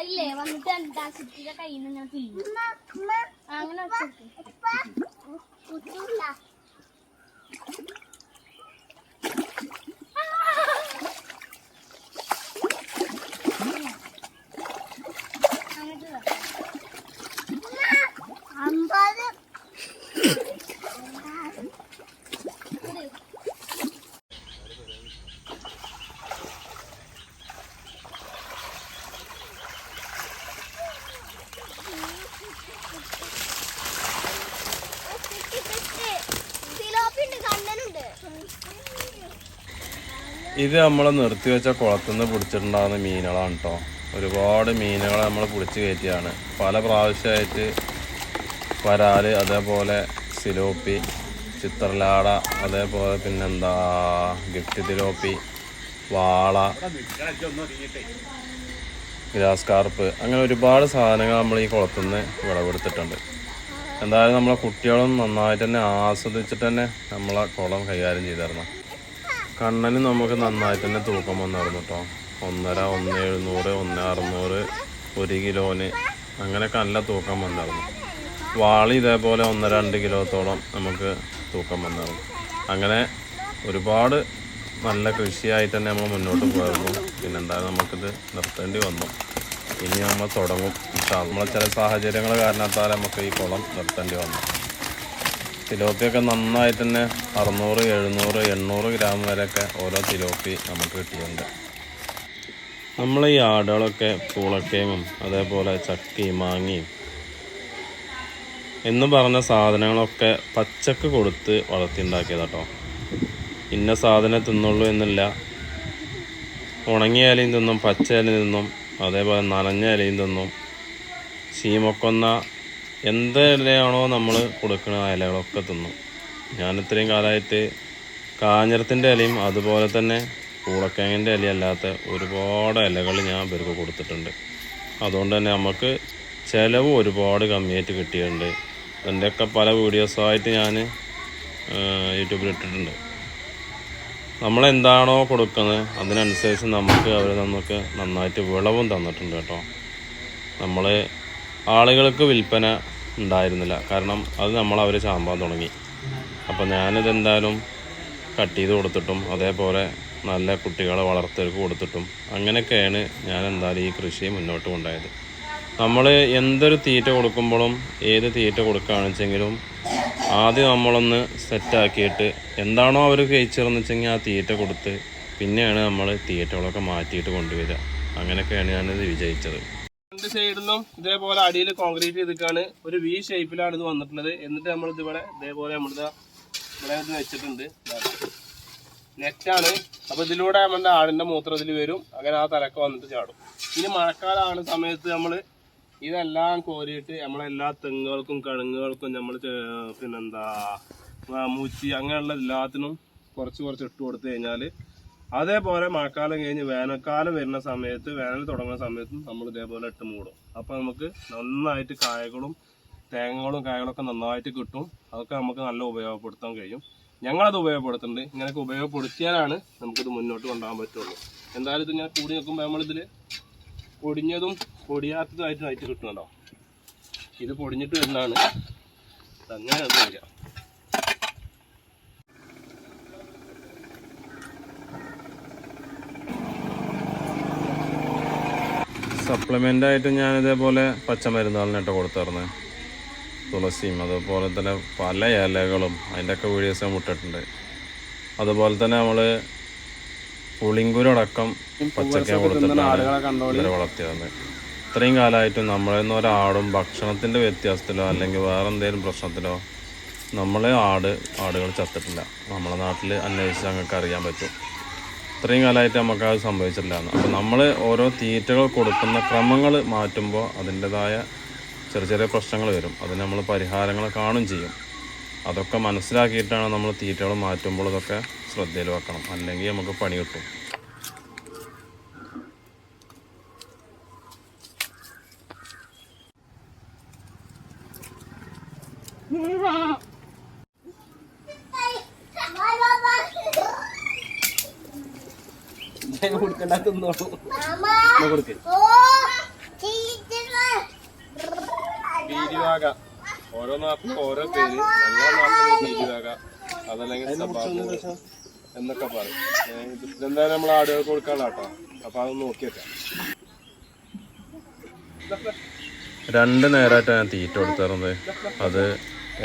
ഇല്ലേ? വന്നിട്ട് എന്താ? കയ്യിൽ നിന്ന് ഇങ്ങനെ പിഴിയും അങ്ങനെ ഇത് നമ്മൾ നിർത്തിവെച്ച കുളത്തുനിന്ന് പിടിച്ചിട്ടുണ്ടാകുന്ന മീനുകളാണ് കേട്ടോ ഒരുപാട് മീനുകളെ നമ്മൾ പിടിച്ച് കയറ്റിയാണ്. പല പ്രാവശ്യമായിട്ട് വരാൽ അതേപോലെ സിലോപ്പി ചിത്രലാട അതേപോലെ പിന്നെന്താ ഗിഫ്റ്റ് തിലോപ്പി വാള ഗ്രാസ് കാർപ്പ് അങ്ങനെ ഒരുപാട് സാധനങ്ങൾ നമ്മൾ ഈ കുളത്തുനിന്ന് വിളവെടുത്തിട്ടുണ്ട്. എന്തായാലും നമ്മളെ കുട്ടികളും നന്നായിട്ട് തന്നെ ആസ്വദിച്ചിട്ട് തന്നെ നമ്മളെ കുളം കൈകാര്യം ചെയ്തിരുന്നു കണ്ണന് നമുക്ക് നന്നായി തന്നെ തൂക്കം വന്നായിരുന്നു കേട്ടോ ഒന്നര ഒന്ന് എഴുന്നൂറ് ഒന്ന് അറുന്നൂറ് ഒരു കിലോന് അങ്ങനെയൊക്കെ നല്ല തൂക്കം വന്നായിരുന്നു വാളി ഇതേപോലെ ഒന്ന് രണ്ട് കിലോത്തോളം നമുക്ക് തൂക്കം വന്നായിരുന്നു അങ്ങനെ ഒരുപാട് നല്ല കൃഷിയായി തന്നെ നമ്മൾ മുന്നോട്ട് പോയിരുന്നു. പിന്നെന്തായാലും നമുക്കിത് നിർത്തേണ്ടി വന്നു. ഇനി നമ്മൾ തുടങ്ങും. നമ്മളെ ചില സാഹചര്യങ്ങൾ കാരണത്താൽ നമുക്ക് ഈ കുളം നിർത്തേണ്ടി വന്നു. തിലോപ്പിയൊക്കെ നന്നായി തന്നെ അറുന്നൂറ് എഴുന്നൂറ് എണ്ണൂറ് ഗ്രാം വരെയൊക്കെ ഓരോ തിലോപ്പി നമുക്ക് കിട്ടിയിട്ടുണ്ട്. നമ്മൾ ഈ ആടുകളൊക്കെ പൂളക്കേമും അതേപോലെ ചക്കയും മാങ്ങയും എന്ന് പറഞ്ഞ സാധനങ്ങളൊക്കെ പച്ചക്ക് കൊടുത്ത് വളർത്തിയുണ്ടാക്കിയതാട്ടോ ഇന്ന സാധനം തിന്നുള്ളൂ എന്നില്ല. ഉണങ്ങിയ ഇലയും തിന്നും പച്ച തിന്നും അതേപോലെ നനഞ്ഞ ഇലയും തിന്നും. ചീമക്കൊന്ന എന്ത് ഇലയാണോ നമ്മൾ കൊടുക്കുന്ന ഇലകളൊക്കെ തിന്നും. ഞാൻ ഇത്രയും കാലമായിട്ട് കാഞ്ഞിരത്തിന്റെ ഇലയും അതുപോലെ തന്നെ പൂളക്കിഴങ്ങിന്റെ ഇലയല്ലാത്ത ഒരുപാട് ഇലകൾ ഞാൻ ഇവർക്ക് കൊടുത്തിട്ടുണ്ട്. അതുകൊണ്ട് തന്നെ നമുക്ക് ചിലവ് ഒരുപാട് കമ്മിയായിട്ട് കിട്ടിയിട്ടുണ്ട്. അതിന്റെയൊക്കെ പല വീഡിയോസായിട്ട് ഞാൻ യൂട്യൂബിൽ ഇട്ടിട്ടുണ്ട്. നമ്മളെന്താണോ കൊടുക്കുന്നത് അതിനനുസരിച്ച് നമുക്ക് അവർ നമുക്ക് നന്നായിട്ട് വിളവും തന്നിട്ടുണ്ട് കേട്ടോ. നമ്മൾ ആളുകൾക്ക് വിൽപ്പന ഉണ്ടായിരുന്നില്ല. കാരണം അത് നമ്മൾ അവരെ ചാമ്പാൻ തുടങ്ങി. അപ്പോൾ ഞാനിത് എന്തായാലും കട്ട് ചെയ്ത് കൊടുത്തിട്ടും അതേപോലെ നല്ല കുട്ടികളെ വളർത്തർക്ക് കൊടുത്തിട്ടും അങ്ങനെയൊക്കെയാണ് ഞാൻ എന്തായാലും ഈ കൃഷി മുന്നോട്ട് കൊണ്ടുപോയത്. നമ്മൾ എന്തൊരു തീറ്റ കൊടുക്കുമ്പോഴും ഏത് തീറ്റ കൊടുക്കുകയാണെന്ന് വെച്ചെങ്കിലും ആദ്യം നമ്മളൊന്ന് സെറ്റാക്കിയിട്ട് എന്താണോ അവർ കഴിച്ചതെന്ന് വെച്ചെങ്കിൽ ആ തീറ്റ കൊടുത്ത് പിന്നെയാണ് നമ്മൾ തീറ്റകളൊക്കെ മാറ്റിയിട്ട് കൊണ്ടുവരിക. അങ്ങനെയൊക്കെയാണ് ഞാനിത് വിജയിച്ചത്. രണ്ട് സൈഡിലും ഇതേപോലെ അടിയിൽ കോൺക്രീറ്റ് ചെയ്തിട്ടാണ് ഒരു വി ഷേപ്പിലാണ് ഇത് വന്നിട്ടുള്ളത്. എന്നിട്ട് നമ്മൾ ഇതിവിടെ ഇതേപോലെ നമ്മളിത് ഇവിടെ ഇത് വെച്ചിട്ടുണ്ട്. നെറ്റാണ് അപ്പൊ ഇതിലൂടെ നമ്മുടെ ആടിന്റെ മൂത്രം ഇതിൽ വരും. അങ്ങനെ ആ തലക്ക് വന്നിട്ട് ചാടും. ഇനി മഴക്കാലമാണ് സമയത്ത് നമ്മൾ ഇതെല്ലാം കോരിയിട്ട് നമ്മളെല്ലാ തെങ്ങുകൾക്കും കിഴങ്ങുകൾക്കും നമ്മൾ പിന്നെന്താ മൂച്ചി അങ്ങനെയുള്ള എല്ലാത്തിനും കുറച്ച് കുറച്ച് ഇട്ട് കൊടുത്തു കഴിഞ്ഞാൽ അതേപോലെ മഴക്കാലം കഴിഞ്ഞ് വേനൽക്കാലം വരുന്ന സമയത്ത് വേനൽ തുടങ്ങുന്ന സമയത്തും നമ്മൾ ഇതേപോലെ ഇട്ട് മൂടും. അപ്പോൾ നമുക്ക് നന്നായിട്ട് കായകളും തേങ്ങകളും കായകളൊക്കെ നന്നായിട്ട് കിട്ടും. അതൊക്കെ നമുക്ക് നല്ല ഉപയോഗപ്പെടുത്താൻ കഴിയും. ഞങ്ങളത് ഉപയോഗപ്പെടുത്തുന്നുണ്ട്. ഇങ്ങനെയൊക്കെ ഉപയോഗപ്പെടുത്തിയാലാണ് നമുക്കിത് മുന്നോട്ട് കൊണ്ടുപോകാൻ പറ്റുള്ളൂ. എന്തായാലും ഇത് ഞാൻ കൂടി നിൽക്കുമ്പോൾ നമ്മളിതിൽ പൊടിഞ്ഞതും പൊടിയാത്തതുമായിട്ട് ആയിട്ട് കിട്ടുന്നുണ്ടോ? ഇത് പൊടിഞ്ഞിട്ട് വരുന്നതാണ്. അങ്ങനെ അത് സപ്ലിമെന്റ് ആയിട്ട് ഞാൻ ഇതേപോലെ പച്ചമരുന്നുകളാണ് കേട്ടോ കൊടുത്തിരുന്നത് തുളസിയും അതുപോലെ തന്നെ പല ഇലകളും അതിന്റെയൊക്കെ വീഡിയോസ് ഞാൻ വിട്ടിട്ടുണ്ട്. അതുപോലെ തന്നെ നമ്മൾ പുളിങ്കുരടക്കം പച്ചക്ക കൊടുത്തിട്ടാണ് വളർത്തിയത് ഇത്രയും കാലമായിട്ടും നമ്മളിൽ നിന്ന് ഒരാടും ഭക്ഷണത്തിന്റെ വ്യത്യാസത്തിലോ അല്ലെങ്കിൽ വേറെ എന്തെങ്കിലും പ്രശ്നത്തിലോ നമ്മളെ ആട് ആടുകൾ ചത്തിട്ടില്ല. നമ്മളെ നാട്ടിൽ അന്വേഷിച്ച് ഞങ്ങൾക്ക് അറിയാൻ പറ്റും. ഇത്രയും കാലമായിട്ട് നമുക്ക് അത് സംഭവിച്ചിട്ടില്ല അപ്പോൾ നമ്മൾ ഓരോ തീറ്റകൾ കൊടുക്കുന്ന ക്രമങ്ങൾ മാറ്റുമ്പോൾ അതിന്റെതായ ചെറിയ ചെറിയ പ്രശ്നങ്ങൾ വരും. അതിന് നമ്മൾ പരിഹാരങ്ങൾ കാണും ചെയ്യും. അതൊക്കെ മനസ്സിലാക്കിയിട്ടാണ് നമ്മൾ തീറ്റകൾ മാറ്റുമ്പോൾ ഇതൊക്കെ ശ്രദ്ധയിൽ വെക്കണം. അല്ലെങ്കിൽ നമുക്ക് പണി കിട്ടും. കൊടുക്കണ്ട തിന്നോളൂ കൊടുക്ക്. ഓരോ നാട്ടിലും ഓരോ പേര്. ഞങ്ങളുടെ നാട്ടിൽ പീരിവാക അതല്ലെങ്കിൽ സബാബ് എന്നൊക്കെ പറയും. ഇതെന്തായാലും നമ്മൾ ആടുകൾക്ക് കൊടുക്കാനാട്ടോ അപ്പൊ അതൊന്ന് നോക്കിയേക്കാം. രണ്ട് നേരമായിട്ടാണ് ഞാൻ തീറ്റ കൊടുത്തിരുന്നത്. അത്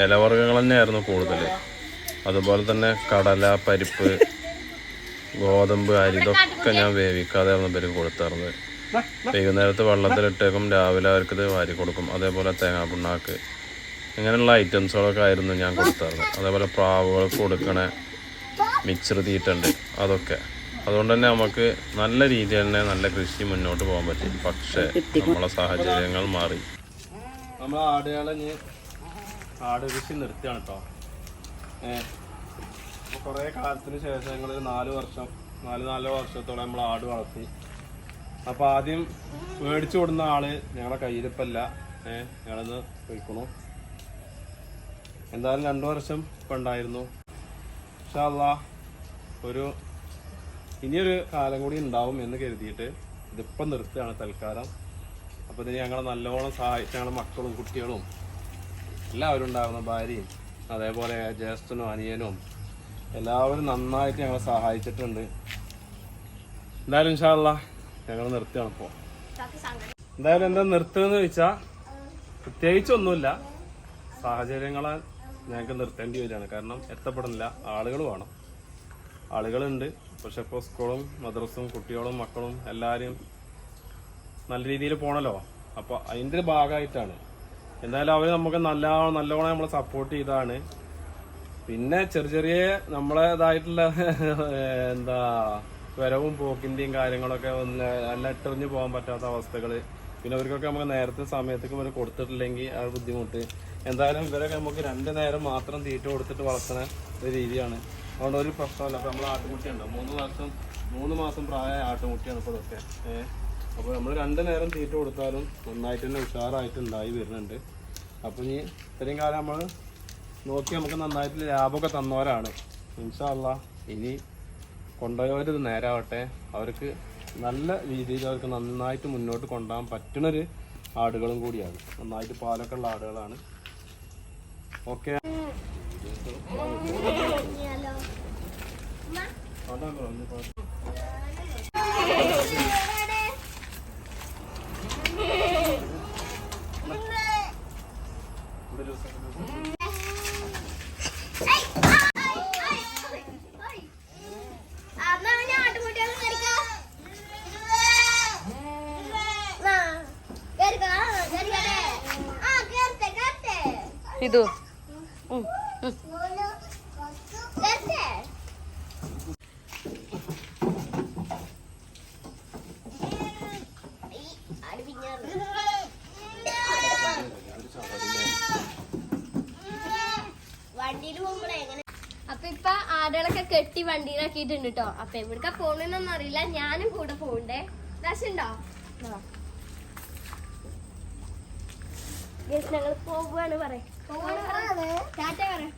ഇലവർഗങ്ങൾ തന്നെയായിരുന്നു കൂടുതൽ അതുപോലെ തന്നെ കടല പരിപ്പ് ഗോതമ്പ് അരി ഇതൊക്കെ ഞാൻ വേവിക്കാതെയായിരുന്നു ഇവർക്ക് കൊടുത്തിരുന്നത് വൈകുന്നേരത്ത് വെള്ളത്തിലിട്ടേക്കും രാവിലെ അവർക്ക് ഇത് വാരി കൊടുക്കും. അതേപോലെ തേങ്ങാ പിണ്ണാക്ക് ഇങ്ങനെയുള്ള ഐറ്റംസുകളൊക്കെ ആയിരുന്നു ഞാൻ കൊടുത്തിരുന്നത് അതേപോലെ പ്രാവുകൾക്ക് കൊടുക്കണ മിക്സർ തീറ്റുണ്ട് അതൊക്കെ. അതുകൊണ്ട് തന്നെ നമുക്ക് നല്ല രീതിയിൽ തന്നെ നല്ല കൃഷി മുന്നോട്ട് പോകാൻ പറ്റി. പക്ഷേ നമ്മളെ സാഹചര്യങ്ങൾ മാറി. നമ്മൾ ആടുകളെ ആട് കൃഷി നിർത്തിയാണ് കേട്ടോ അപ്പോൾ കുറേ കാലത്തിന് ശേഷം ഞങ്ങൾ നാല് വർഷം നാല് നാല് വർഷത്തോളം നമ്മൾ ആട് വളർത്തി. അപ്പോൾ ആദ്യം മേടിച്ചു കൊടുന്ന ആൾ ഞങ്ങളെ കയ്യിലിപ്പല്ല. ഏഹ് ഞങ്ങളൊന്ന് പോയിക്കണു. എന്തായാലും രണ്ടു വർഷം ഇപ്പം ഉണ്ടായിരുന്നു. പക്ഷേ അല്ലാ ഒരു ഇനിയൊരു കാലം കൂടി ഉണ്ടാവും എന്ന് കരുതിയിട്ട് ഇതിപ്പം നിർത്തുകയാണ് തൽക്കാലം. അപ്പോൾ ഇതിന് ഞങ്ങളെ നല്ലോണം സഹായിച്ച ഞങ്ങളുടെ മക്കളും കുട്ടികളും എല്ലാവരും ഉണ്ടാകുന്ന ഭാര്യയും അതേപോലെ ജ്യേഷ്ഠനും അനിയനും എല്ലാവരും നന്നായിട്ട് ഞങ്ങളെ സഹായിച്ചിട്ടുണ്ട്. എന്തായാലും ഇൻഷാല്ല ഞങ്ങൾ നിർത്തുകയാണ് ഇപ്പോൾ എന്തായാലും എന്താ നിർത്തുകയെന്ന് ചോദിച്ചാൽ പ്രത്യേകിച്ചൊന്നുമില്ല. സാഹചര്യങ്ങളാൽ ഞങ്ങൾക്ക് നിർത്തേണ്ടി വരികയാണ്. കാരണം എത്തപ്പെടുന്നില്ല. ആളുകൾ വേണം. ആളുകളുണ്ട്. പക്ഷെ ഇപ്പോൾ സ്കൂളും മദ്രസും കുട്ടികളും മക്കളും എല്ലാവരും നല്ല രീതിയിൽ പോകണല്ലോ അപ്പോൾ അതിന്റെ ഭാഗമായിട്ടാണ്. എന്തായാലും അവർ നമുക്ക് നല്ല നല്ലോണം നമ്മളെ സപ്പോർട്ട് ചെയ്താണ്. പിന്നെ ചെറിയ ചെറിയ നമ്മളേതായിട്ടുള്ള എന്താ വരവും പോക്കിന്റെയും കാര്യങ്ങളൊക്കെ ഒന്ന് നല്ല ഇട്ടെറിഞ്ഞ് പോകാൻ പറ്റാത്ത അവസ്ഥകൾ പിന്നെ അവർക്കൊക്കെ നമുക്ക് നേരത്തെ സമയത്തേക്ക് ഇവർ കൊടുത്തിട്ടില്ലെങ്കിൽ ആ ബുദ്ധിമുട്ട്. എന്തായാലും ഇവരൊക്കെ നമുക്ക് രണ്ട് നേരം മാത്രം തീറ്റ കൊടുത്തിട്ട് വളർത്തുന്ന ഒരു രീതിയാണ്. അതുകൊണ്ട് ഒരു പ്രശ്നമല്ല. അപ്പോൾ നമ്മൾ ആട്ടുമുട്ടിയുണ്ട്. മൂന്ന് മാസം മൂന്ന് മാസം പ്രായ ആട്ടുമുട്ടിയാണ് ഇപ്പോൾ ഇതൊക്കെ. അപ്പോൾ നമ്മൾ രണ്ട് നേരം തീറ്റ കൊടുത്താലും നന്നായിട്ട് തന്നെ ഉഷാറായിട്ടുണ്ടായി വരുന്നുണ്ട്. അപ്പോൾ ഇനി ഇത്രയും കാലം നമ്മൾ നോക്കി നമുക്ക് നന്നായിട്ട് ലാഭമൊക്കെ തന്നവരാണ് ഇൻഷാല്ല ഇനി കൊണ്ടുപോയവർ ഇത് നേരാവട്ടെ അവർക്ക് നല്ല രീതിയിൽ അവർക്ക് നന്നായിട്ട് മുന്നോട്ട് കൊണ്ടുപോകാൻ പറ്റുന്നൊരു ആടുകളും കൂടിയാണ് നന്നായിട്ട് പാലൊക്കെ ഉള്ള ആടുകളാണ് ഓക്കെ ഇത് എങ്ങനെ? അപ്പൊ ഇപ്പൊ ആടുകളൊക്കെ കെട്ടി വണ്ടിയിലാക്കിയിട്ടുണ്ട് കേട്ടോ അപ്പൊ എവിടക്ക പോണെന്നൊന്നും അറിയില്ല. ഞാനും കൂടെ പോകണ്ടേ ദശുണ്ടോ? ഞങ്ങൾ പോവുകയാണ് പറയാം. ടാറ്റ പറയാം